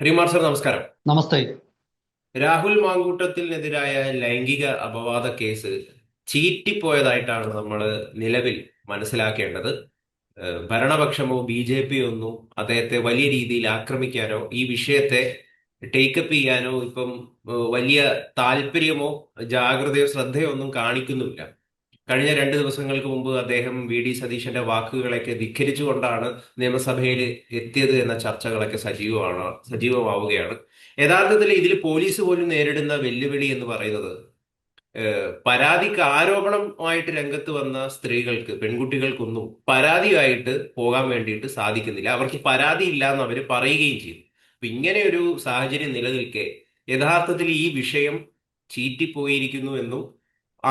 ഹരിമാർ sir നമസ്കാരം. നമസ്തേ. രാഹുൽ മാങ്കൂട്ടത്തിനെതിരായ ലൈംഗിക അപവാദ കേസ് ചീറ്റിപ്പോയതായിട്ടാണ് നമ്മൾ നിലവിൽ മനസ്സിലാക്കേണ്ടത്. ഭരണപക്ഷമോ ബി ജെ പി ഒന്നും അദ്ദേഹത്തെ വലിയ രീതിയിൽ ആക്രമിക്കാനോ ഈ വിഷയത്തെ ടേക്കപ്പ് ചെയ്യാനോ ഇപ്പം വലിയ താല്പര്യമോ ജാഗ്രതയോ ശ്രദ്ധയോ ഒന്നും കാണിക്കുന്നുമില്ല കഴിഞ്ഞ രണ്ട് ദിവസങ്ങൾക്ക് മുമ്പ് അദ്ദേഹം വി ഡി സതീശന്റെ വാക്കുകളൊക്കെ ധിഖരിച്ചുകൊണ്ടാണ് നിയമസഭയിൽ എത്തിയത് എന്ന ചർച്ചകളൊക്കെ സജീവമാണ് സജീവമാവുകയാണ്. യഥാർത്ഥത്തിൽ ഇതിൽ പോലീസ് പോലും നേരിടുന്ന വെല്ലുവിളി എന്ന് പറയുന്നത് പരാതിക്ക് ആരോപണമായിട്ട് രംഗത്ത് വന്ന സ്ത്രീകൾക്ക് പെൺകുട്ടികൾക്കൊന്നും പരാതിയായിട്ട് പോകാൻ വേണ്ടിയിട്ട് സാധിക്കുന്നില്ല. അവർക്ക് പരാതി ഇല്ല എന്ന് അവർ പറയുകയും ചെയ്തു. അപ്പൊ ഇങ്ങനെ ഒരു സാഹചര്യം നിലനിൽക്കെ യഥാർത്ഥത്തിൽ ഈ വിഷയം ചീറ്റിപ്പോയിരിക്കുന്നു എന്നും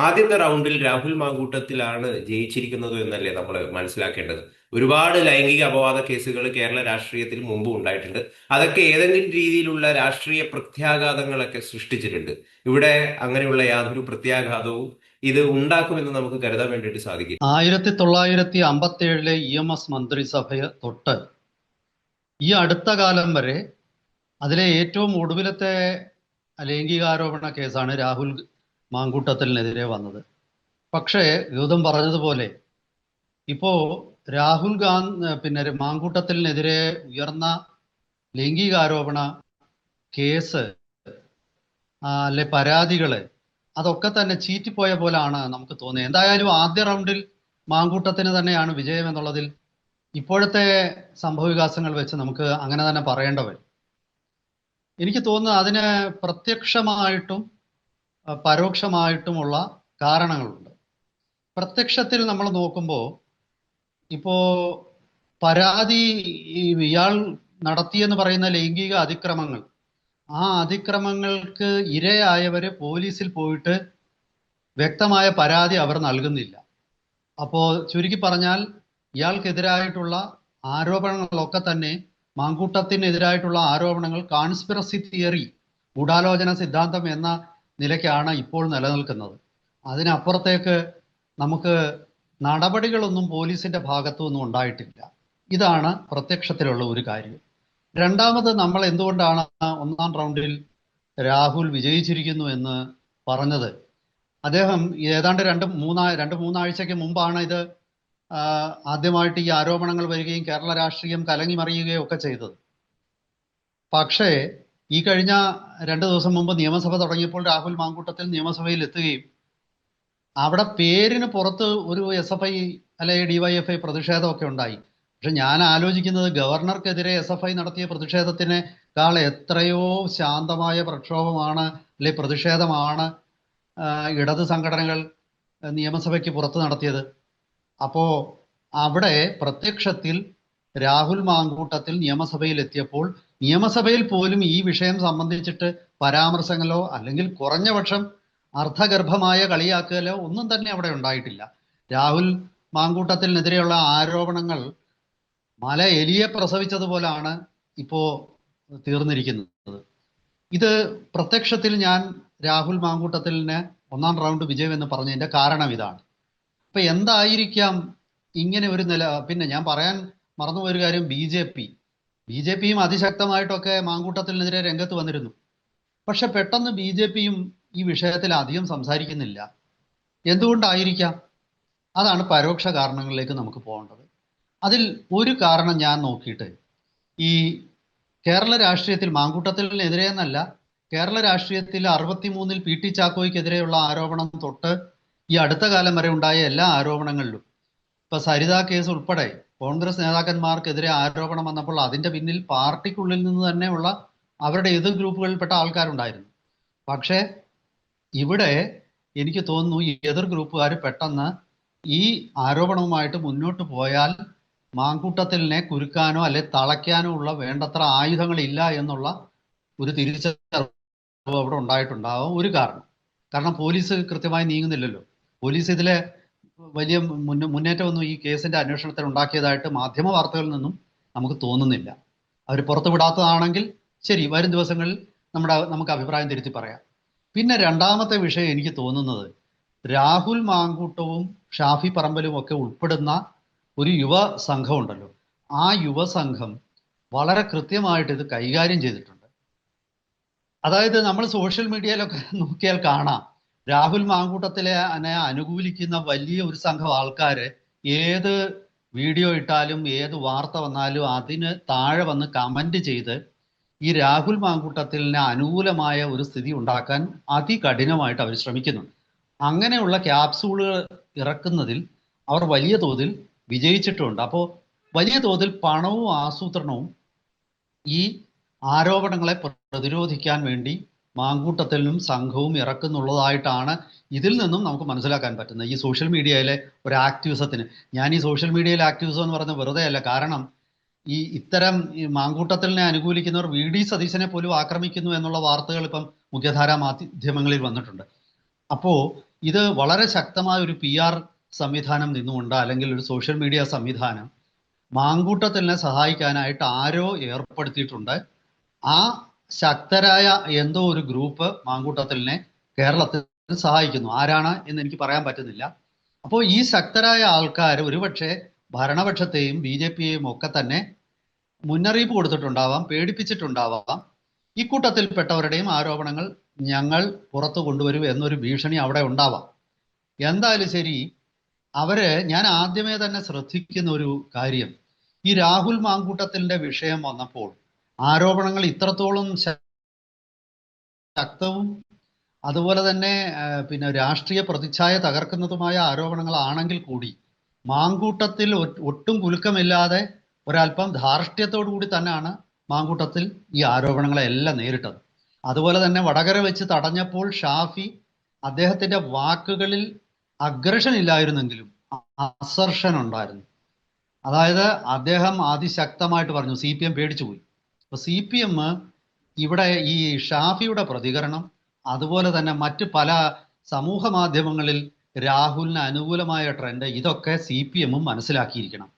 ആദ്യത്തെ റൗണ്ടിൽ രാഹുൽ മാങ്കൂട്ടത്തിലാണ് ജയിച്ചിരിക്കുന്നത് എന്നല്ലേ നമ്മൾ മനസ്സിലാക്കേണ്ടത്. ഒരുപാട് ലൈംഗിക അപവാദ കേസുകൾ കേരള രാഷ്ട്രീയത്തിൽ മുമ്പ് ഉണ്ടായിട്ടുണ്ട്. അതൊക്കെ ഏതെങ്കിലും രീതിയിലുള്ള രാഷ്ട്രീയ പ്രത്യാഘാതങ്ങളൊക്കെ സൃഷ്ടിച്ചിട്ടുണ്ട്. ഇവിടെ അങ്ങനെയുള്ള യാതൊരു പ്രത്യാഘാതവും ഇത് ഉണ്ടാക്കുമെന്ന് നമുക്ക് കരുതാൻ വേണ്ടിയിട്ട് സാധിക്കും. ആയിരത്തി തൊള്ളായിരത്തി അമ്പത്തി ഏഴിലെ ഇ എം എസ് മന്ത്രിസഭയെ തൊട്ട് ഈ അടുത്ത കാലം വരെ അതിലെ ഏറ്റവും ഒടുവിലത്തെ ലൈംഗികാരോപണ കേസാണ് രാഹുൽ മാങ്കൂട്ടത്തിനെതിരെ വന്നത്. പക്ഷേ ഗൗതം പറഞ്ഞതുപോലെ ഇപ്പോ രാഹുൽ ഗാന്ധി പിന്നെ മാങ്കൂട്ടത്തിനെതിരെ ഉയർന്ന ലൈംഗികാരോപണ കേസ് അല്ലെ പരാതികൾ അതൊക്കെ തന്നെ ചീറ്റിപ്പോയ പോലാണ് നമുക്ക് തോന്നിയത്. എന്തായാലും ആദ്യ റൗണ്ടിൽ മാങ്കൂട്ടത്തിന് തന്നെയാണ് വിജയം എന്നുള്ളതിൽ ഇപ്പോഴത്തെ സംഭവവികാസങ്ങൾ വെച്ച് നമുക്ക് അങ്ങനെ തന്നെ പറയേണ്ടവർ എനിക്ക് തോന്നുന്നു അതിന് പ്രത്യക്ഷമായിട്ടും പരോക്ഷമായിട്ടുമുള്ള കാരണങ്ങളുണ്ട്. പ്രത്യക്ഷത്തിൽ നമ്മൾ നോക്കുമ്പോൾ ഇപ്പോ പരാതി ഇയാൾ നടത്തിയെന്ന് പറയുന്ന ലൈംഗിക അതിക്രമങ്ങൾ ആ അതിക്രമങ്ങൾക്ക് ഇരയായവര് പോലീസിൽ പോയിട്ട് വ്യക്തമായ പരാതി അവർ നൽകുന്നില്ല. അപ്പോൾ ചുരുക്കി പറഞ്ഞാൽ ഇയാൾക്കെതിരായിട്ടുള്ള ആരോപണങ്ങളൊക്കെ തന്നെ മാങ്കൂട്ടത്തിനെതിരായിട്ടുള്ള ആരോപണങ്ങൾ കോൺസ്പിറസി തിയറി ഗൂഢാലോചന സിദ്ധാന്തം എന്ന നിലയ്ക്കാണ് ഇപ്പോൾ നിലനിൽക്കുന്നത്. അതിനപ്പുറത്തേക്ക് നമുക്ക് നടപടികളൊന്നും പോലീസിന്റെ ഭാഗത്തു നിന്നും ഉണ്ടായിട്ടില്ല. ഇതാണ് പ്രത്യക്ഷത്തിലുള്ള ഒരു കാര്യം. രണ്ടാമത് നമ്മൾ എന്തുകൊണ്ടാണ് ഒന്നാം റൗണ്ടിൽ രാഹുൽ വിജയിച്ചിരിക്കുന്നു എന്ന് പറഞ്ഞത്? അദ്ദേഹം ഏതാണ്ട് രണ്ട് മൂന്നാ രണ്ട് മൂന്നാഴ്ചയ്ക്ക് മുമ്പാണ് ഇത് ആദ്യമായിട്ട് ഈ ആരോപണങ്ങൾ വരികയും കേരള രാഷ്ട്രീയം കലങ്ങി മറിയുകയും ഒക്കെ ചെയ്തത്. പക്ഷേ ഈ കഴിഞ്ഞ രണ്ട് ദിവസം മുമ്പ് നിയമസഭ തുടങ്ങിയപ്പോൾ രാഹുൽ മാങ്കൂട്ടത്തിൽ നിയമസഭയിൽ എത്തുകയും അവിടെ പേരിന് പുറത്ത് ഒരു എസ് എഫ് ഐ അല്ലെ ഡിവൈഎഫ്ഐ പ്രതിഷേധമൊക്കെ ഉണ്ടായി. പക്ഷെ ഞാൻ ആലോചിക്കുന്നത് ഗവർണർക്കെതിരെ എസ് എഫ് ഐ നടത്തിയ പ്രതിഷേധത്തിനേക്കാൾ എത്രയോ ശാന്തമായ പ്രക്ഷോഭമാണ് അല്ലെ പ്രതിഷേധമാണ് ഇടത് സംഘടനകൾ നിയമസഭയ്ക്ക് പുറത്ത് നടത്തിയത്. അപ്പോ അവിടെ പ്രത്യക്ഷത്തിൽ രാഹുൽ മാങ്കൂട്ടത്തിൽ നിയമസഭയിൽ എത്തിയപ്പോൾ നിയമസഭയിൽ പോലും ഈ വിഷയം സംബന്ധിച്ചിട്ട് പരാമർശങ്ങളോ അല്ലെങ്കിൽ കുറഞ്ഞ പക്ഷം അർത്ഥഗർഭമായ കളിയാക്കലോ ഒന്നും തന്നെ അവിടെ ഉണ്ടായിട്ടില്ല. രാഹുൽ മാങ്കൂട്ടത്തിനെതിരെയുള്ള ആരോപണങ്ങൾ മല എലിയെ പ്രസവിച്ചതുപോലാണ് ഇപ്പോ തീർന്നിരിക്കുന്നത്. ഇത് പ്രത്യക്ഷത്തിൽ ഞാൻ രാഹുൽ മാങ്കൂട്ടത്തിലിന് ഒന്നാം റൗണ്ട് വിജയം എന്ന് പറഞ്ഞതിന്റെ കാരണം ഇതാണ്. അപ്പൊ എന്തായിരിക്കാം ഇങ്ങനെ ഒരു നില? പിന്നെ ഞാൻ പറയാൻ മറന്നുപോയൊരു കാര്യം B J P. B J പിയും അതിശക്തമായിട്ടൊക്കെ മാങ്കൂട്ടത്തിനെതിരെ രംഗത്ത് വന്നിരുന്നു. പക്ഷെ പെട്ടെന്ന് ബി ജെ പിയും ഈ വിഷയത്തിൽ അധികം സംസാരിക്കുന്നില്ല. എന്തുകൊണ്ടായിരിക്കാം? അതാണ് പരോക്ഷ കാരണങ്ങളിലേക്ക് നമുക്ക് പോകേണ്ടത്. അതിൽ ഒരു കാരണം ഞാൻ നോക്കിയിട്ട് ഈ കേരള രാഷ്ട്രീയത്തിൽ മാങ്കൂട്ടത്തിനെതിരെ എന്നല്ല കേരള രാഷ്ട്രീയത്തിൽ അറുപത്തിമൂന്നിൽ പി ടി ചാക്കോയ്ക്കെതിരെയുള്ള ആരോപണം തൊട്ട് ഈ അടുത്ത കാലം വരെ ഉണ്ടായ എല്ലാ ആരോപണങ്ങളിലും ഇപ്പൊ സരിത കേസ് ഉൾപ്പെടെ കോൺഗ്രസ് നേതാക്കന്മാർക്കെതിരെ ആരോപണം വന്നപ്പോൾ അതിന്റെ പിന്നിൽ പാർട്ടിക്കുള്ളിൽ നിന്ന് തന്നെയുള്ള അവരുടെ എതിർ ഗ്രൂപ്പുകളിൽപ്പെട്ട ആൾക്കാരുണ്ടായിരുന്നു. പക്ഷേ ഇവിടെ എനിക്ക് തോന്നുന്നു ഈ എതിർ ഗ്രൂപ്പുകാർ പെട്ടെന്ന് ഈ ആരോപണവുമായിട്ട് മുന്നോട്ട് പോയാൽ മാങ്കൂട്ടത്തിലിനെ കുരുക്കാനോ അല്ലെ തളയ്ക്കാനോ ഉള്ള വേണ്ടത്ര ആയുധങ്ങൾ ഇല്ല എന്നുള്ള ഒരു തിരിച്ചറിവ് അവിടെ ഉണ്ടായിട്ടുണ്ടാവും. ഒരു കാരണം. കാരണം പോലീസ് കൃത്യമായി നീങ്ങുന്നില്ലല്ലോ. പോലീസ് ഇതിലെ വലിയ മുന്ന മുന്നേറ്റമൊന്നും ഈ കേസിന്റെ അന്വേഷണത്തിൽ ഉണ്ടാക്കിയതായിട്ട് മാധ്യമ വാർത്തകളിൽ നിന്നും നമുക്ക് തോന്നുന്നില്ല. അവർ പുറത്തു വിടാത്തതാണെങ്കിൽ ശരി വരും ദിവസങ്ങളിൽ നമ്മുടെ നമുക്ക് അഭിപ്രായം തിരുത്തി പറയാം. പിന്നെ രണ്ടാമത്തെ വിഷയം എനിക്ക് തോന്നുന്നത് രാഹുൽ മാങ്കൂട്ടവും ഷാഫി പറമ്പലും ഒക്കെ ഉൾപ്പെടുന്ന ഒരു യുവ സംഘമുണ്ടല്ലോ ആ യുവസംഘം വളരെ കൃത്യമായിട്ട് ഇത് കൈകാര്യം ചെയ്തിട്ടുണ്ട്. അതായത് നമ്മൾ സോഷ്യൽ മീഡിയയിലൊക്കെ നോക്കിയാൽ കാണാം. രാഹുൽ മാങ്കൂട്ടത്തിലെ അനെ അനുകൂലിക്കുന്ന വലിയ ഒരു സംഘം ആൾക്കാര് ഏത് വീഡിയോ ഇട്ടാലും ഏത് വാർത്ത വന്നാലും അതിന് താഴെ വന്ന് കമന്റ് ചെയ്ത് ഈ രാഹുൽ മാങ്കൂട്ടത്തിലിന് അനുകൂലമായ ഒരു സ്ഥിതി ഉണ്ടാക്കാൻ അതികഠിനമായിട്ട് അവർ ശ്രമിക്കുന്നുണ്ട്. അങ്ങനെയുള്ള ക്യാപ്സൂളുകൾ ഇറക്കുന്നതിൽ അവർ വലിയ തോതിൽ വിജയിച്ചിട്ടുണ്ട്. അപ്പോൾ വലിയ തോതിൽ പണവും ആസൂത്രണവും ഈ ആരോപണങ്ങളെ പ്രതിരോധിക്കാൻ വേണ്ടി മാങ്കൂട്ടത്തിലും സംഘവും ഇറക്കുന്നുള്ളതായിട്ടാണ് ഇതിൽ നിന്നും നമുക്ക് മനസ്സിലാക്കാൻ പറ്റുന്നത്. ഈ സോഷ്യൽ മീഡിയയിലെ ഒരു ആക്ടിവിസത്തിന് ഞാൻ ഈ സോഷ്യൽ മീഡിയയിലെ ആക്ടിവിസം എന്ന് പറയുന്നത് വെറുതെ അല്ല. കാരണം ഈ ഇത്തരം ഈ മാങ്കൂട്ടത്തിലിനെ അനുകൂലിക്കുന്നവർ വി. ഡി. സതീശനെ പോലും ആക്രമിക്കുന്നു എന്നുള്ള വാർത്തകൾ ഇപ്പം മുഖ്യധാരാ മാധ്യമങ്ങളിൽ വന്നിട്ടുണ്ട്. അപ്പോൾ ഇത് വളരെ ശക്തമായ ഒരു പി ആർ സംവിധാനം നിന്നുകൊണ്ട് അല്ലെങ്കിൽ ഒരു സോഷ്യൽ മീഡിയ സംവിധാനം മാങ്കൂട്ടത്തിലിനെ സഹായിക്കാനായിട്ട് ആരോ ഏർപ്പെടുത്തിയിട്ടുണ്ട്. ആ ശക്തരായ എന്തോ ഒരു ഗ്രൂപ്പ് മാങ്കൂട്ടത്തിലിനെ കേരളത്തിൽ സഹായിക്കുന്നു. ആരാണ് എന്ന് എനിക്ക് പറയാൻ പറ്റുന്നില്ല. അപ്പോൾ ഈ ശക്തരായ ആൾക്കാർ ഒരുപക്ഷെ ഭരണപക്ഷത്തെയും ബി ജെ പിയെയും ഒക്കെ തന്നെ മുന്നറിയിപ്പ് കൊടുത്തിട്ടുണ്ടാവാം പേടിപ്പിച്ചിട്ടുണ്ടാവാം. ഇക്കൂട്ടത്തിൽപ്പെട്ടവരുടെയും ആരോപണങ്ങൾ ഞങ്ങൾ പുറത്തു കൊണ്ടുവരും എന്നൊരു ഭീഷണി അവിടെ ഉണ്ടാവാം. എന്തായാലും ശരി അവർ ഞാൻ ആദ്യമേ തന്നെ ശ്രദ്ധിക്കുന്ന ഒരു കാര്യം. ഈ രാഹുൽ മാങ്കൂട്ടത്തിന്റെ വിഷയം വന്നപ്പോൾ ആരോപണങ്ങൾ ഇത്രത്തോളം ശക്തവും അതുപോലെ തന്നെ പിന്നെ രാഷ്ട്രീയ പ്രതിച്ഛായ തകർക്കുന്നതുമായ ആരോപണങ്ങളാണെങ്കിൽ കൂടി മാങ്കൂട്ടത്തിൽ ഒട്ടും കുലുക്കമില്ലാതെ ഒരല്പം ധാർഷ്ട്യത്തോടു കൂടി തന്നെയാണ് മാങ്കൂട്ടത്തിൽ ഈ ആരോപണങ്ങളെല്ലാം നേരിട്ടത്. അതുപോലെ തന്നെ വടകര വെച്ച് തടഞ്ഞപ്പോൾ ഷാഫി അദ്ദേഹത്തിന്റെ വാക്കുകളിൽ അഗ്രഷൻ ഇല്ലായിരുന്നെങ്കിലും അസർഷൻ ഉണ്ടായിരുന്നു. അതായത് അദ്ദേഹം അതിശക്തമായിട്ട് പറഞ്ഞു. സി പി എം പേടിച്ചു പോയി അപ്പൊ സി പി എം ഇവിടെ ഈ ഷാഫിയുടെ പ്രതികരണം അതുപോലെ തന്നെ മറ്റ് പല സമൂഹ മാധ്യമങ്ങളിൽ രാഹുലിന് അനുകൂലമായ ട്രെൻഡ് ഇതൊക്കെ സി പി എമ്മും മനസ്സിലാക്കിയിരിക്കണം.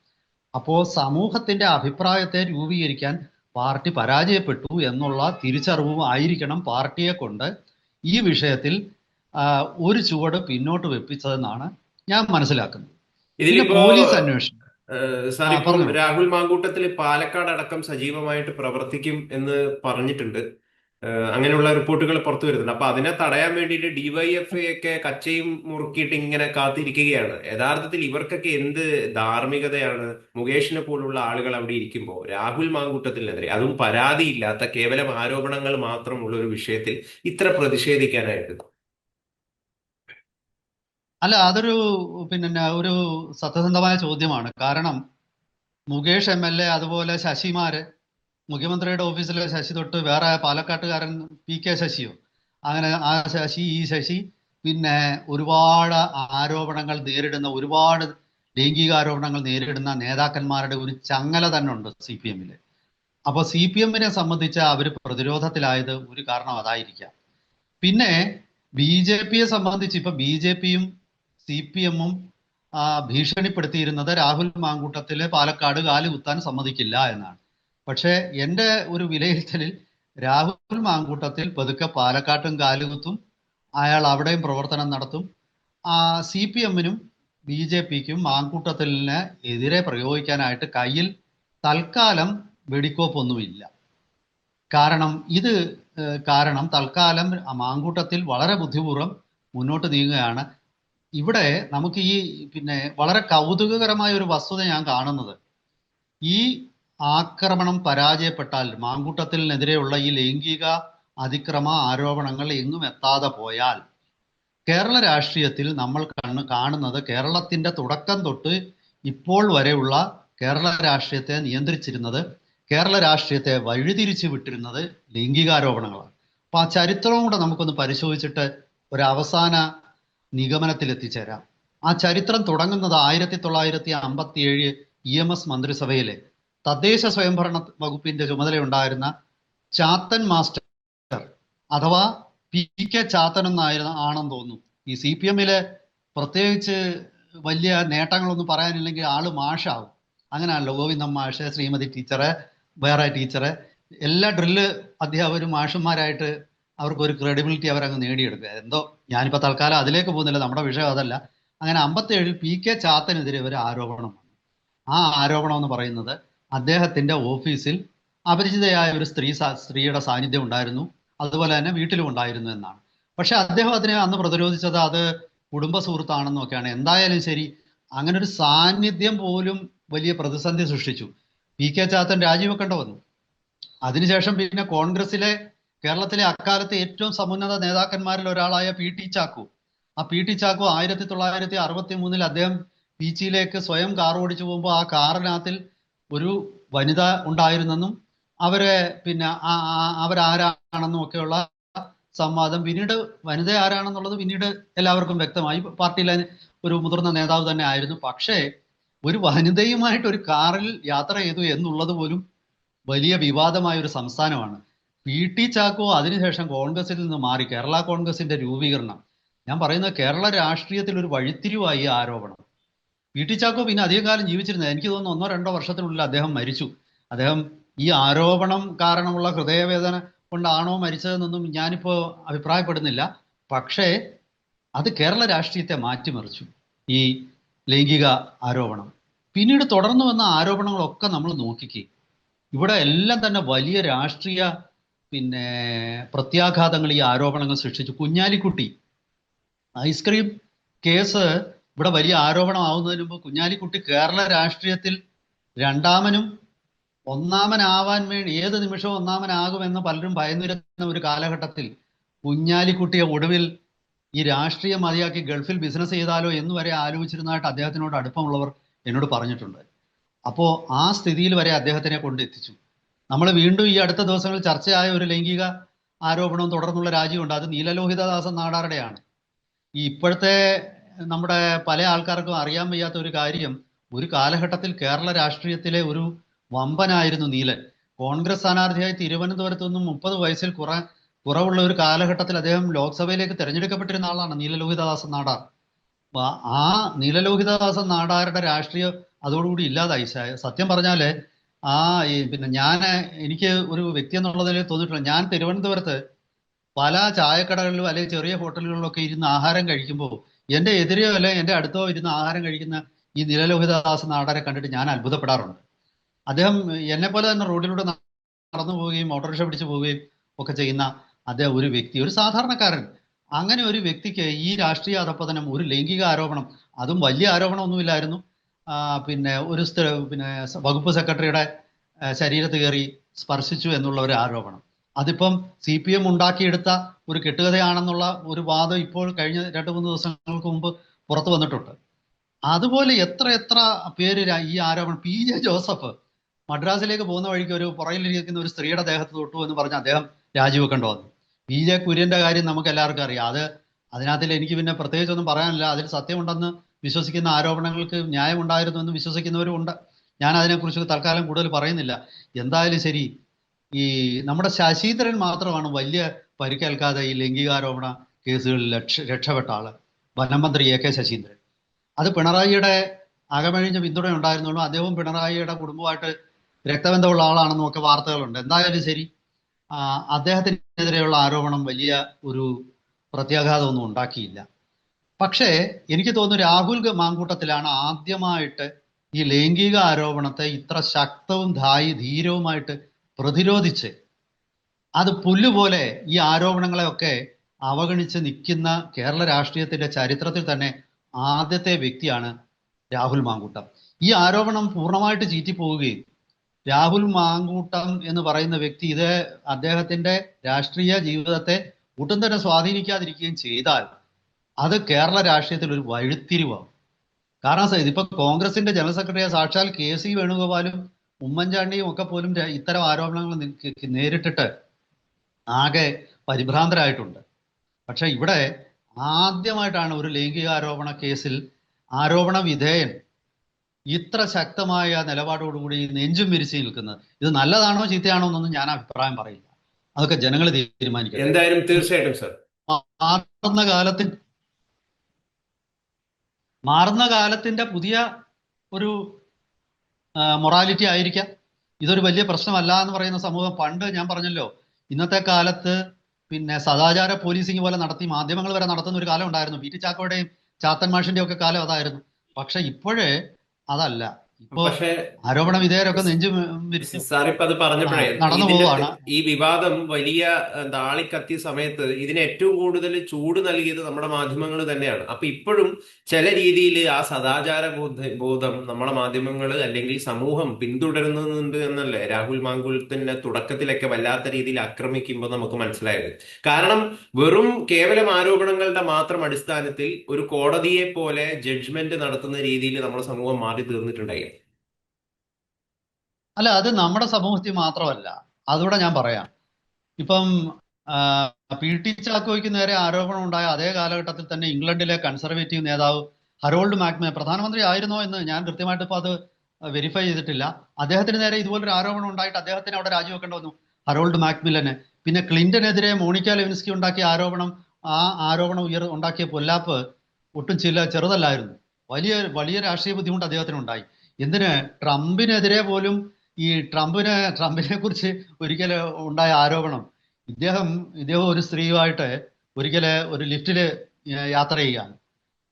അപ്പോൾ സമൂഹത്തിന്റെ അഭിപ്രായത്തെ രൂപീകരിക്കാൻ പാർട്ടി പരാജയപ്പെട്ടു എന്നുള്ള തിരിച്ചറിവും ആയിരിക്കണം പാർട്ടിയെ കൊണ്ട്. ഈ വിഷയത്തിൽ ഒരു ചുവട് പിന്നോട്ട് വെപ്പിച്ചതെന്നാണ് ഞാൻ മനസ്സിലാക്കുന്നത്. പോലീസ് അന്വേഷണം. സാർ ഇപ്പം രാഹുൽ മാങ്കൂട്ടത്തിൽ പാലക്കാട് അടക്കം സജീവമായിട്ട് പ്രവർത്തിക്കും എന്ന് പറഞ്ഞിട്ടുണ്ട്. അങ്ങനെയുള്ള റിപ്പോർട്ടുകൾ പുറത്തു വരുന്നുണ്ട്. അപ്പൊ അതിനെ തടയാൻ വേണ്ടിയിട്ട് ഡിവൈഎഫ്ഐ ഒക്കെ കച്ചയും മുറുക്കിയിട്ട് ഇങ്ങനെ കാത്തിരിക്കുകയാണ്. യഥാർത്ഥത്തിൽ ഇവർക്കൊക്കെ എന്ത് ധാർമ്മികതയാണ്? മുകേഷിനെ പോലുള്ള ആളുകൾ അവിടെ ഇരിക്കുമ്പോൾ രാഹുൽ മാങ്കൂട്ടത്തിനെതിരെ അതും പരാതിയില്ലാത്ത കേവലം ആരോപണങ്ങൾ മാത്രമുള്ള ഒരു വിഷയത്തിൽ ഇത്ര പ്രതിഷേധിക്കാനായിട്ട് അല്ല അതൊരു പിന്നെ ഒരു സത്യസന്ധമായ ചോദ്യമാണ്. കാരണം മുകേഷ് എം എൽ എ അതുപോലെ ശശിമാര് മുഖ്യമന്ത്രിയുടെ ഓഫീസിലെ ശശി തൊട്ട് വേറെ പാലക്കാട്ടുകാരൻ പി കെ ശശിയോ അങ്ങനെ ആ ശശി ഈ ശശി പിന്നെ ഒരുപാട് ആരോപണങ്ങൾ നേരിടുന്ന ഒരുപാട് ലൈംഗിക ആരോപണങ്ങൾ നേരിടുന്ന നേതാക്കന്മാരുടെ ഒരു ചങ്ങല തന്നെ ഉണ്ട് സി പി എമ്മിൽ. അപ്പൊ സി പി എമ്മിനെ സംബന്ധിച്ച് അവർ പ്രതിരോധത്തിലായത് ഒരു കാരണം അതായിരിക്കാം. പിന്നെ ബി ജെ പിയെ സംബന്ധിച്ച് ഇപ്പൊ ബി ജെ പിയും സി പി എമ്മും ഭീഷണിപ്പെടുത്തിയിരുന്നത് രാഹുൽ മാങ്കൂട്ടത്തിൽ പാലക്കാട് കാലു കുത്താൻ സമ്മതിക്കില്ല എന്നാണ്. പക്ഷേ എന്റെ ഒരു വിലയിരുത്തലിൽ രാഹുൽ മാങ്കൂട്ടത്തിൽ പതുക്കെ പാലക്കാട്ടും കാലുകുത്തും അയാൾ അവിടെയും പ്രവർത്തനം നടത്തും. സി പി എമ്മിനും ബി ജെ പിക്കും മാങ്കൂട്ടത്തിലിന് എതിരെ പ്രയോഗിക്കാനായിട്ട് കയ്യിൽ തൽക്കാലം വെടിക്കോപ്പൊന്നുമില്ല. കാരണം ഇത് കാരണം തൽക്കാലം മാങ്കൂട്ടത്തിൽ വളരെ ബുദ്ധിപൂർവം മുന്നോട്ട് നീങ്ങുകയാണ്. ഇവിടെ നമുക്ക് ഈ പിന്നെ വളരെ കൗതുകകരമായ ഒരു വസ്തുത ഞാൻ കാണുന്നത്. ഈ ആക്രമണം പരാജയപ്പെട്ടാൽ മാങ്കൂട്ടത്തിനെതിരെയുള്ള ഈ ലൈംഗിക അതിക്രമ ആരോപണങ്ങൾ എങ്ങും എത്താതെ പോയാൽ കേരള രാഷ്ട്രീയത്തിൽ നമ്മൾ കണ്ണ് കാണുന്നത് കേരളത്തിന്റെ തുടക്കം തൊട്ട് ഇപ്പോൾ വരെയുള്ള കേരള രാഷ്ട്രീയത്തെ നിയന്ത്രിച്ചിരുന്നത് കേരള രാഷ്ട്രീയത്തെ വഴിതിരിച്ചു വിട്ടിരുന്നത് ലൈംഗികാരോപണങ്ങളാണ്. അപ്പൊ ആ ചരിത്രവും കൂടെ നമുക്കൊന്ന് പരിശോധിച്ചിട്ട് ഒരു അവസാന നിഗമനത്തിൽ എത്തിച്ചേരാം ആ ചരിത്രം തുടങ്ങുന്നത് ആയിരത്തി തൊള്ളായിരത്തി അമ്പത്തി ഏഴ് ഇ എം എസ് മന്ത്രിസഭയിലെ തദ്ദേശ സ്വയംഭരണ വകുപ്പിന്റെ ചുമതലയുണ്ടായിരുന്ന ചാത്തൻ മാസ്റ്റർ അഥവാ പി കെ ചാത്തൻ എന്നായിരുന്നു ആണെന്ന് തോന്നുന്നു. ഈ സി പി എമ്മിലെ പ്രത്യേകിച്ച് വലിയ നേട്ടങ്ങളൊന്നും പറയാനില്ലെങ്കിൽ ആൾ മാഷാവും. അങ്ങനെയാണല്ലോ ഗോവിന്ദം മാഷ് ശ്രീമതി ടീച്ചറ് വേറെ ടീച്ചറ് എല്ലാ ഡ്രില്ല് അധ്യാപകരും മാഷന്മാരായിട്ട് അവർക്ക് ഒരു ക്രെഡിബിലിറ്റി അവരങ്ങ് നേടിയെടുക്കുക. എന്തോ ഞാനിപ്പോൾ തൽക്കാലം അതിലേക്ക് പോകുന്നില്ല നമ്മുടെ വിഷയം അതല്ല. അങ്ങനെ അമ്പത്തേഴിൽ പി കെ ചാത്തനെതിരെ ഒരു ആരോപണം ആ ആരോപണം എന്ന് പറയുന്നത് അദ്ദേഹത്തിന്റെ ഓഫീസിൽ അപരിചിതയായ ഒരു സ്ത്രീ സ്ത്രീയുടെ സാന്നിധ്യം ഉണ്ടായിരുന്നു. അതുപോലെ തന്നെ വീട്ടിലും ഉണ്ടായിരുന്നു എന്നാണ്. പക്ഷെ അദ്ദേഹം അതിനെ അന്ന് പ്രതിരോധിച്ചത് അത് കുടുംബ സുഹൃത്താണെന്നൊക്കെയാണ്. എന്തായാലും ശരി അങ്ങനെ ഒരു സാന്നിധ്യം പോലും വലിയ പ്രതിസന്ധി സൃഷ്ടിച്ചു. പി കെ ചാത്തൻ രാജിവെക്കേണ്ട വന്നു. അതിനുശേഷം പിന്നെ കോൺഗ്രസിലെ കേരളത്തിലെ അക്കാലത്തെ ഏറ്റവും സമുന്നത നേതാക്കന്മാരിൽ ഒരാളായ പി ടി ചാക്കു. ആ പി ടി ചാക്കു ആയിരത്തി തൊള്ളായിരത്തി അറുപത്തി മൂന്നിൽ അദ്ദേഹം ബീച്ചിലേക്ക് സ്വയം കാർ ഓടിച്ചു പോകുമ്പോൾ ആ കാറിനകത്തിൽ ഒരു വനിത ഉണ്ടായിരുന്നെന്നും അവരെ പിന്നെ അവരാരാണെന്നും ഒക്കെയുള്ള സംവാദം. പിന്നീട് വനിത ആരാണെന്നുള്ളത് പിന്നീട് എല്ലാവർക്കും വ്യക്തമായി. പാർട്ടിയിലെ ഒരു മുതിർന്ന നേതാവ് തന്നെ ആയിരുന്നു. പക്ഷേ ഒരു വനിതയുമായിട്ട് ഒരു കാറിൽ യാത്ര ചെയ്തു എന്നുള്ളത് പോലും വലിയ വിവാദമായ ഒരു സംസ്ഥാനമാണ്. പി ടി ചാക്കോ അതിനുശേഷം കോൺഗ്രസിൽ നിന്ന് മാറി കേരള കോൺഗ്രസിന്റെ രൂപീകരണം. ഞാൻ പറയുന്നത് കേരള രാഷ്ട്രീയത്തിൽ ഒരു വഴിത്തിരിവായി ആരോപണം. പി ടി ചാക്കോ പിന്നെ അധികകാലം ജീവിച്ചിരുന്നത് എനിക്ക് തോന്നുന്നു ഒന്നോ രണ്ടോ വർഷത്തിനുള്ളിൽ അദ്ദേഹം മരിച്ചു. അദ്ദേഹം ഈ ആരോപണം കാരണമുള്ള ഹൃദയവേദന കൊണ്ടാണോ മരിച്ചതെന്നൊന്നും ഞാനിപ്പോ അഭിപ്രായപ്പെടുന്നില്ല. പക്ഷേ അത് കേരള രാഷ്ട്രീയത്തെ മാറ്റിമറിച്ചു ഈ ലൈംഗിക ആരോപണം. പിന്നീട് തുടർന്നു വന്ന ആരോപണങ്ങളൊക്കെ നമ്മൾ നോക്കിക്കേ. ഇവിടെ എല്ലാം തന്നെ വലിയ രാഷ്ട്രീയ പിന്നെ പ്രത്യാഘാതങ്ങൾ ഈ ആരോപണങ്ങൾ സൃഷ്ടിച്ചു. കുഞ്ഞാലിക്കുട്ടി ഐസ്ക്രീം കേസ് ഇവിടെ വലിയ ആരോപണമാവുന്നതിന് മുമ്പ് കുഞ്ഞാലിക്കുട്ടി കേരള രാഷ്ട്രീയത്തിൽ രണ്ടാമനും ഒന്നാമനാവാൻ വേണ്ടി ഏത് നിമിഷവും ഒന്നാമനാകുമെന്ന് പലരും ഭയന്നിരുന്ന ഒരു കാലഘട്ടത്തിൽ കുഞ്ഞാലിക്കുട്ടിയെ ഒടുവിൽ ഈ രാഷ്ട്രീയം മതിയാക്കി ഗൾഫിൽ ബിസിനസ് ചെയ്താലോ എന്ന് വരെ ആലോചിച്ചിരുന്നതായിട്ട് അദ്ദേഹത്തിനോട് അടുപ്പമുള്ളവർ എന്നോട് പറഞ്ഞിട്ടുണ്ട്. അപ്പോൾ ആ സ്ഥിതിയിൽ വരെ അദ്ദേഹത്തിനെ കൊണ്ടെത്തിച്ചു നമ്മൾ വീണ്ടും ഈ അടുത്ത ദിവസങ്ങളിൽ ചർച്ചയായ ഒരു ലൈംഗിക ആരോപണം തുടർന്നുള്ള രാജിയുണ്ട്. അത് നീലലോഹിതദാസൻ നാടാറുടെയാണ് ഈ ഇപ്പോഴത്തെ നമ്മുടെ പല ആൾക്കാർക്കും അറിയാൻ വയ്യാത്ത ഒരു കാര്യം ഒരു കാലഘട്ടത്തിൽ കേരള രാഷ്ട്രീയത്തിലെ ഒരു വമ്പനായിരുന്നു നീലൻ. കോൺഗ്രസ് സ്ഥാനാർത്ഥിയായി തിരുവനന്തപുരത്ത് നിന്നും മുപ്പത് വയസ്സിൽ കുറ കുറവുള്ള ഒരു കാലഘട്ടത്തിൽ അദ്ദേഹം ലോക്സഭയിലേക്ക് തിരഞ്ഞെടുക്കപ്പെട്ടിരുന്ന ആളാണ് നീലലോഹിതദാസൻ നാടാർ. ആ നീലലോഹിതദാസൻ നാടാരുടെ രാഷ്ട്രീയം അതോടുകൂടി ഇല്ലാതായി. സത്യം പറഞ്ഞാൽ ആ ഈ പിന്നെ ഞാൻ എനിക്ക് ഒരു വ്യക്തി എന്നുള്ളതിൽ തോന്നിയിട്ടുള്ള ഞാൻ തിരുവനന്തപുരത്ത് പല ചായക്കടകളിലും അല്ലെങ്കിൽ ചെറിയ ഹോട്ടലുകളിലൊക്കെ ഇരുന്ന് ആഹാരം കഴിക്കുമ്പോൾ എന്റെ എതിരെയോ അല്ലെ എന്റെ അടുത്തോ ഇരുന്ന് ആഹാരം കഴിക്കുന്ന ഈ നിലലോഹിതദാസ് നാടരെ കണ്ടിട്ട് ഞാൻ അത്ഭുതപ്പെടാറുണ്ട്. അദ്ദേഹം എന്നെ പോലെ തന്നെ റോഡിലൂടെ നടന്നു പോവുകയും ഓട്ടോറിക്ഷ പിടിച്ചു പോവുകയും ഒക്കെ ചെയ്യുന്ന അദ്ദേഹം ഒരു വ്യക്തി ഒരു സാധാരണക്കാരൻ. അങ്ങനെ ഒരു വ്യക്തിക്ക് ഈ രാഷ്ട്രീയ അധപ്പതനം ഒരു ലൈംഗിക ആരോപണം അതും വലിയ ആരോപണമൊന്നുമില്ലായിരുന്നു. പിന്നെ ഒരു പിന്നെ വകുപ്പ് സെക്രട്ടറിയുടെ ശരീരത്ത് കയറി സ്പർശിച്ചു എന്നുള്ള ഒരു ആരോപണം. അതിപ്പം സി പി എം ഉണ്ടാക്കിയെടുത്ത ഒരു കെട്ടുകഥയാണെന്നുള്ള ഒരു വാദം ഇപ്പോൾ കഴിഞ്ഞ രണ്ട് മൂന്ന് ദിവസങ്ങൾക്ക് മുമ്പ് പുറത്തു വന്നിട്ടുണ്ട്. അതുപോലെ എത്ര എത്ര പേര് ഈ ആരോപണം പി. ജെ. ജോസഫ് മദ്രാസിലേക്ക് പോകുന്ന വഴിക്ക് ഒരു പുറകിലിരിക്കുന്ന ഒരു സ്ത്രീയുടെ ദേഹത്ത് തൊട്ടു എന്ന് പറഞ്ഞ് അദ്ദേഹം രാജിവെക്കേണ്ടി വന്നു. പി. ജെ. കുര്യന്റെ കാര്യം നമുക്ക് എല്ലാവർക്കും അറിയാം. അത് അതിനകത്തിൽ എനിക്ക് പിന്നെ പ്രത്യേകിച്ചൊന്നും പറയാനില്ല. അതിൽ സത്യമുണ്ടെന്ന് വിശ്വസിക്കുന്ന ആരോപണങ്ങൾക്ക് ന്യായമുണ്ടായിരുന്നു എന്ന് വിശ്വസിക്കുന്നവരും ഉണ്ട്. ഞാൻ അതിനെക്കുറിച്ച് തൽക്കാലം കൂടുതൽ പറയുന്നില്ല. എന്തായാലും ശരി ഈ നമ്മുടെ ശശീന്ദ്രൻ മാത്രമാണ് വലിയ പരിക്കേൽക്കാതെ ഈ ലൈംഗികാരോപണ കേസുകളിൽ രക്ഷ രക്ഷപ്പെട്ട ആൾ. വനമന്ത്രി എ കെ ശശീന്ദ്രൻ. അത് പിണറായിയുടെ അകമഴിഞ്ഞ പിന്തുണ ഉണ്ടായിരുന്നുള്ളൂ അദ്ദേഹവും പിണറായിയുടെ കുടുംബമായിട്ട് രക്തബന്ധമുള്ള ആളാണെന്നും ഒക്കെ വാർത്തകളുണ്ട്. എന്തായാലും ശരി അദ്ദേഹത്തിനെതിരെയുള്ള ആരോപണം വലിയ ഒരു പ്രത്യാഘാതമൊന്നും ഉണ്ടാക്കിയില്ല. പക്ഷേ എനിക്ക് തോന്നുന്നു രാഹുൽ മാങ്കൂട്ടത്തിലാണ് ആദ്യമായിട്ട് ഈ ലൈംഗിക ആരോപണത്തെ ഇത്ര ശക്തവും ധായി ധീരവുമായിട്ട് പ്രതിരോധിച്ച് അത് പുല്ലുപോലെ ഈ ആരോപണങ്ങളെയൊക്കെ അവഗണിച്ച് നിൽക്കുന്ന കേരള രാഷ്ട്രീയത്തിന്റെ ചരിത്രത്തിൽ തന്നെ ആദ്യത്തെ വ്യക്തിയാണ് രാഹുൽ മാങ്കൂട്ടം. ഈ ആരോപണം പൂർണമായിട്ട് ചീറ്റിപ്പോവുകയും രാഹുൽ മാങ്കൂട്ടം എന്ന് പറയുന്ന വ്യക്തി ഇത് അദ്ദേഹത്തിന്റെ രാഷ്ട്രീയ ജീവിതത്തെ ഒട്ടും തന്നെ സ്വാധീനിക്കാതിരിക്കുകയും ചെയ്താൽ അത് കേരള രാഷ്ട്രീയത്തിൽ ഒരു വഴുത്തിരിവാകും കാരണം ഇതിപ്പോ കോൺഗ്രസിന്റെ ജനറൽ സെക്രട്ടറിയെ സാക്ഷാൽ കെ സി വേണുഗോപാലും ഉമ്മൻചാണ്ടിയും ഒക്കെ പോലും ഇത്തരം ആരോപണങ്ങൾ നേരിട്ടിട്ട് ആകെ പരിഭ്രാന്തരായിട്ടുണ്ട്. പക്ഷെ ഇവിടെ ആദ്യമായിട്ടാണ് ഒരു ലൈംഗിക ആരോപണ കേസിൽ ആരോപണ വിധേയൻ ഇത്ര ശക്തമായ നിലപാടോടുകൂടി നെഞ്ചും വിരിച്ചു നിൽക്കുന്നത്. ഇത് നല്ലതാണോ ചീത്തയാണോ എന്നൊന്നും ഞാൻ അഭിപ്രായം പറയില്ല. അതൊക്കെ ജനങ്ങൾ തീരുമാനിക്കും എന്തായാലും തീർച്ചയായിട്ടും സർ. മാറുന്ന കാലത്തിൽ മാറുന്ന കാലത്തിന്റെ പുതിയ ഒരു മൊറാലിറ്റി ആയിരിക്കാം. ഇതൊരു വലിയ പ്രശ്നമല്ല എന്ന് പറയുന്ന സമൂഹം പണ്ട് ഞാൻ പറഞ്ഞല്ലോ ഇന്നത്തെ കാലത്ത് പിന്നെ സദാചാര പോലീസിംഗ് പോലെ നടത്തി മാധ്യമങ്ങൾ വരെ നടത്തുന്ന ഒരു കാലം ഉണ്ടായിരുന്നു. പി ടി ചാക്കോയുടെയും ചാത്തൻ മാഷിന്റെയും ഒക്കെ കാലം അതായിരുന്നു. പക്ഷെ ഇപ്പോഴേ അതല്ല. പക്ഷേ ആരോപണ വിധേയരൊക്കെ നെഞ്ചും ഇപ്പൊ അത് പറഞ്ഞപ്പോഴേ നടന്നു പോവാണ്. ഈ വിവാദം വലിയ താളിക്കത്തിയ സമയത്ത് ഇതിന് ഏറ്റവും കൂടുതൽ ചൂട് നൽകിയത് നമ്മുടെ മാധ്യമങ്ങൾ തന്നെയാണ്. അപ്പൊ ഇപ്പോഴും ചില രീതിയിൽ ആ സദാചാര ബോധ ബോധം നമ്മുടെ മാധ്യമങ്ങൾ അല്ലെങ്കിൽ സമൂഹം പിന്തുടരുന്നുണ്ട് എന്നല്ലേ രാഹുൽ മാങ്കുളത്തിന്റെ തുടക്കത്തിലൊക്കെ വല്ലാത്ത രീതിയിൽ ആക്രമിക്കുമ്പോൾ നമുക്ക് മനസ്സിലായത്. കാരണം വെറും കേവലം ആരോപണങ്ങളുടെ മാത്രം അടിസ്ഥാനത്തിൽ ഒരു കോടതിയെ പോലെ ജഡ്ജ്മെന്റ് നടത്തുന്ന രീതിയിൽ നമ്മുടെ സമൂഹം മാറി തീർന്നിട്ടുണ്ടായി അല്ല അത് നമ്മുടെ സമൂഹത്തിൽ മാത്രമല്ല. അതുകൂടെ ഞാൻ പറയാം. ഇപ്പം പി ടി ചാക്കോയ്ക്ക് നേരെ ആരോപണം ഉണ്ടായ അതേ കാലഘട്ടത്തിൽ തന്നെ ഇംഗ്ലണ്ടിലെ കൺസർവേറ്റീവ് നേതാവ് ഹറോൾഡ് മാക്മേ പ്രധാനമന്ത്രി ആയിരുന്നോ എന്ന് ഞാൻ കൃത്യമായിട്ട് ഇപ്പോൾ അത് വെരിഫൈ ചെയ്തിട്ടില്ല. അദ്ദേഹത്തിന് നേരെ ഇതുപോലൊരു ആരോപണം ഉണ്ടായിട്ട് അദ്ദേഹത്തിന് അവിടെ രാജിവെക്കേണ്ടി വന്നു ഹറോൾഡ് മാക്മില്ലന്. പിന്നെ ക്ലിന്റനെതിരെ മോണിക്ക ലെവിൻസ്കി ഉണ്ടാക്കിയ ആരോപണം ആ ആരോപണം ഉയർ ഉണ്ടാക്കിയ പൊല്ലാപ്പ് ഒട്ടും ചില ചെറുതല്ലായിരുന്നു. വലിയ വലിയ രാഷ്ട്രീയ ബുദ്ധിമുട്ട് അദ്ദേഹത്തിന് ഉണ്ടായി എന്തിന്? ട്രംപിനെതിരെ പോലും ഈ ട്രംപിനെ ട്രംപിനെ കുറിച്ച് ഒരിക്കൽ ഉണ്ടായ ആരോപണം. ഇദ്ദേഹം ഇദ്ദേഹം ഒരു സ്ത്രീയുമായിട്ട് ഒരിക്കൽ ഒരു ലിഫ്റ്റിൽ യാത്ര ചെയ്യുകയാണ്.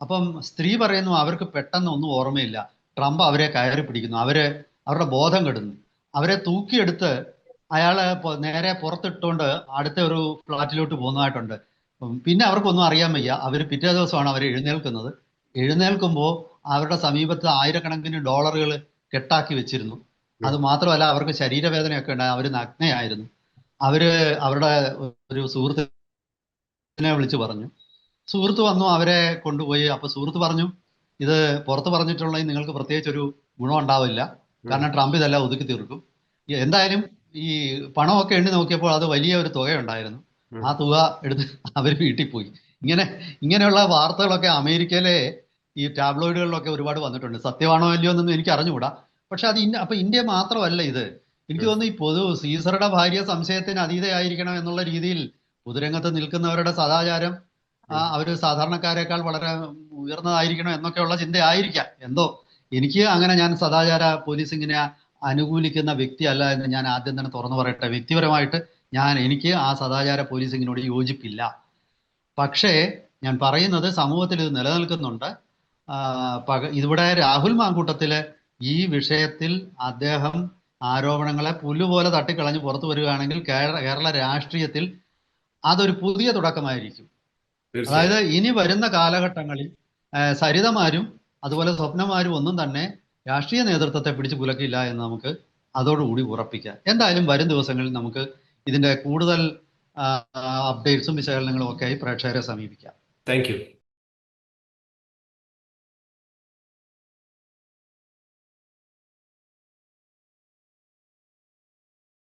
അപ്പം സ്ത്രീ പറയുന്നു അവർക്ക് പെട്ടെന്ന് ഒന്നും ഓർമ്മയില്ല. ട്രംപ് അവരെ കയറി പിടിക്കുന്നു. അവർ അവരുടെ ബോധം കെടുന്നു. അവരെ തൂക്കിയെടുത്ത് അയാളെ നേരെ പുറത്തിട്ടുകൊണ്ട് അടുത്ത ഒരു ഫ്ലാറ്റിലോട്ട് പോകുന്നതായിട്ടുണ്ട്. പിന്നെ അവർക്കൊന്നും അറിയാൻ വയ്യ. അവർ പിറ്റേ ദിവസമാണ് അവർ എഴുന്നേൽക്കുന്നത്. എഴുന്നേൽക്കുമ്പോൾ അവരുടെ സമീപത്ത് ആയിരക്കണക്കിന് ഡോളറുകൾ കെട്ടാക്കി വെച്ചിരുന്നു. അത് മാത്രമല്ല അവർക്ക് ശരീരവേദനയൊക്കെ ഉണ്ടായി. അവർ നഗ്നയായിരുന്നു. അവർ അവരുടെ ഒരു സുഹൃത്തിനെ വിളിച്ചു പറഞ്ഞു. സുഹൃത്ത് വന്നു അവരെ കൊണ്ടുപോയി. അപ്പൊ സുഹൃത്ത് പറഞ്ഞു ഇത് പുറത്ത് പറഞ്ഞിട്ടുള്ള നിങ്ങൾക്ക് പ്രത്യേകിച്ച് ഒരു ഗുണം ഉണ്ടാവില്ല. കാരണം ട്രംപ് ഇതെല്ലാം ഒതുക്കി തീർക്കും. എന്തായാലും ഈ പണമൊക്കെ എണ്ണി നോക്കിയപ്പോൾ അത് വലിയ ഒരു തുക ഉണ്ടായിരുന്നു ആ തുക എടുത്ത് അവർ വീട്ടിൽ പോയി. ഇങ്ങനെ ഇങ്ങനെയുള്ള വാർത്തകളൊക്കെ അമേരിക്കയിലെ ഈ ടാബ്ലോയിഡുകളിലൊക്കെ ഒരുപാട് വന്നിട്ടുണ്ട്. സത്യമാണോ അല്ലയോ എന്നൊന്നും എനിക്ക് അറിഞ്ഞുകൂടാ. പക്ഷെ അത് ഇന്ത്യ അപ്പൊ ഇന്ത്യ മാത്രമല്ല ഇത്. എനിക്ക് തോന്നുന്നു ഈ പൊതു സീസറുടെ ഭാര്യ സംശയത്തിന് അതീതയായിരിക്കണം എന്നുള്ള രീതിയിൽ പൊതുരംഗത്ത് നിൽക്കുന്നവരുടെ സദാചാരം അവർ സാധാരണക്കാരെക്കാൾ വളരെ ഉയർന്നതായിരിക്കണം എന്നൊക്കെയുള്ള ചിന്തയായിരിക്കാം. എന്തോ എനിക്ക് അങ്ങനെ ഞാൻ സദാചാര പോലീസിങ്ങിനെ അനുകൂലിക്കുന്ന വ്യക്തിയല്ല എന്ന് ഞാൻ ആദ്യം തന്നെ തുറന്നു പറയട്ടെ. വ്യക്തിപരമായിട്ട് ഞാൻ എനിക്ക് ആ സദാചാര പോലീസിങ്ങിനോട് യോജിപ്പില്ല. പക്ഷേ ഞാൻ പറയുന്നത് സമൂഹത്തിൽ ഇത് നിലനിൽക്കുന്നുണ്ട്. ഇവിടെ രാഹുൽ മാങ്കൂട്ടത്തിൽ ഈ വിഷയത്തിൽ അദ്ദേഹം ആരോപണങ്ങളെ പുല്ലുപോലെ തട്ടിക്കളഞ്ഞ് പുറത്തു വരികയാണെങ്കിൽ കേരള രാഷ്ട്രീയത്തിൽ അതൊരു പുതിയ തുടക്കമായിരിക്കും. അതായത് ഇനി വരുന്ന കാലഘട്ടങ്ങളിൽ സരിതമാരും അതുപോലെ സ്വപ്നമാരും ഒന്നും തന്നെ രാഷ്ട്രീയ നേതൃത്വത്തെ പിടിച്ചു പുലക്കില്ല എന്ന് നമുക്ക് അതോടുകൂടി ഉറപ്പിക്കാം. എന്തായാലും വരും ദിവസങ്ങളിൽ നമുക്ക് ഇതിന്റെ കൂടുതൽ അപ്ഡേറ്റ്സും വിശകലനങ്ങളും ഒക്കെ ആയി പ്രേക്ഷകരെ സമീപിക്കാം. Thank you.